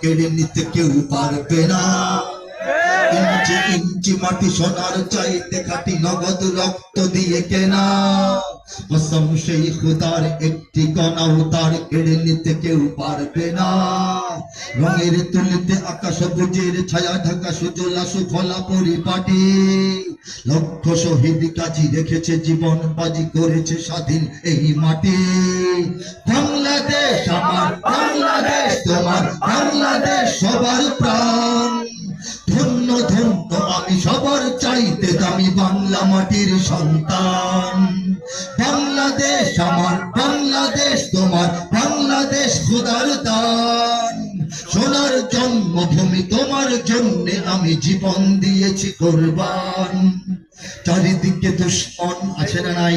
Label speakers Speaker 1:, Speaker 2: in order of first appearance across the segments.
Speaker 1: কেড়ে নিতে কেউ পারবে না। ইঞ্চি ইঞ্চি মাটি সোনার চাইতে খাটি নগদ রক্ত দিয়ে কেনা। কসম সেই খুদার একটি কণাও তার কেড়ে নিতে কেউ পারবে না। রঙের তুলিতে আকাশ বুঝের ছায়া ঢাকা সুজলা সুফলা পরিপাটি। লক্ষ শহীদ কাজী রেখেছে জীবন, বাজি করেছে স্বাধীন এই মাটি। বাংলাদেশ আমার, বাংলাদেশ তোমার, বাংলাদেশ সবার প্রাণ। বাংলা মাটির সন্তান। বাংলাদেশ আমার, বাংলাদেশ তোমার, বাংলাদেশ খোদার দান। সোনার জন্মভূমি তোমার জন্য আমি জীবন দিয়েছি করবান। চারিদিকে দুশ্মন আছে না নাই?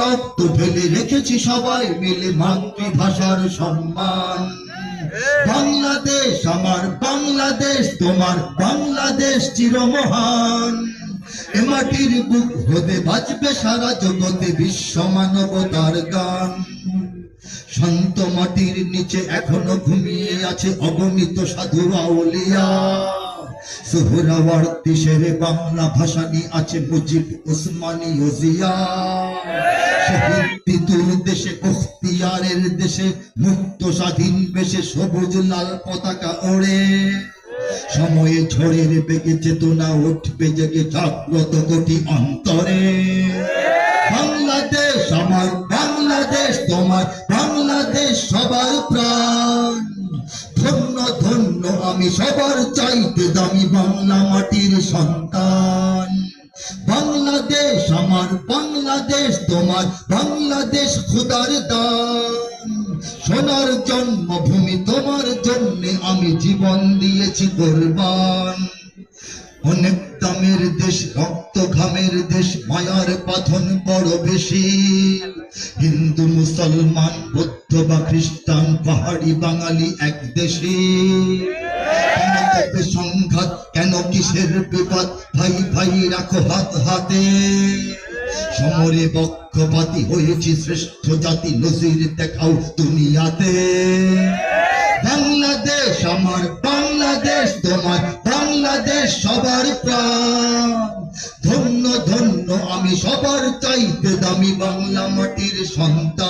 Speaker 1: রক্ত ঢেলে রেখেছি সবাই মিলে মাতৃভাষার সম্মান। বাংলাদেশ আমার বাংলাদেশ তোমার বাংলাদেশ চিরমহান। এ মাটির বুক হতে বাজবে সারা জগতে বিশ্ব মানবতার গান। শান্ত মাটির নিচে এখনও ঘুমিয়ে আছে অগণিত সাধু আউলিয়া শেরে বাংলা ভাষানি আছে মুজিব ওজিয়া। দেশে দেশে, মুক্ত স্বাধীন বেশে সবুজ লাল পতাকা ওড়ে। সময়ে ঝড়ের বেগে চেতনা উঠবে জেগে জাগ্রত কোটি অন্তরে। বাংলাদেশ, আমার বাংলাদেশ, তোমার বাংলাদেশ, সবার প্রাণ। ধন্য আমি সবার চাইতে দামি বাংলা মাটির সন্তান। বাংলাদেশ আমার, বাংলাদেশ তোমার, বাংলাদেশ খুদার দান। সোনার জন্মভূমি তোমার জন্য আমি জীবন দিয়েছি কোরবান। অনেক দামের দেশ, রক্ত ঘামের দেশ, মায়ার পাথন বড় বেশি। হিন্দু, মুসলমান বা খ্রিস্টান পাহাড়ি বাঙালি এক দেশে। সংঘাত কেন কিসের বিপদ? ভাই ভাই, রাখো হাত হাতে। সমরে পক্ষপাতি হয়েছি শ্রেষ্ঠ জাতি নজির দেখাও দুনিয়াতে। বাংলাদেশ আমার, বাংলাদেশ তোমার, বাংলাদেশ সবার প্রাণ। ধন্য ধন্য, আমি সবার চাইতে দামি বাংলা মাটির সন্তান।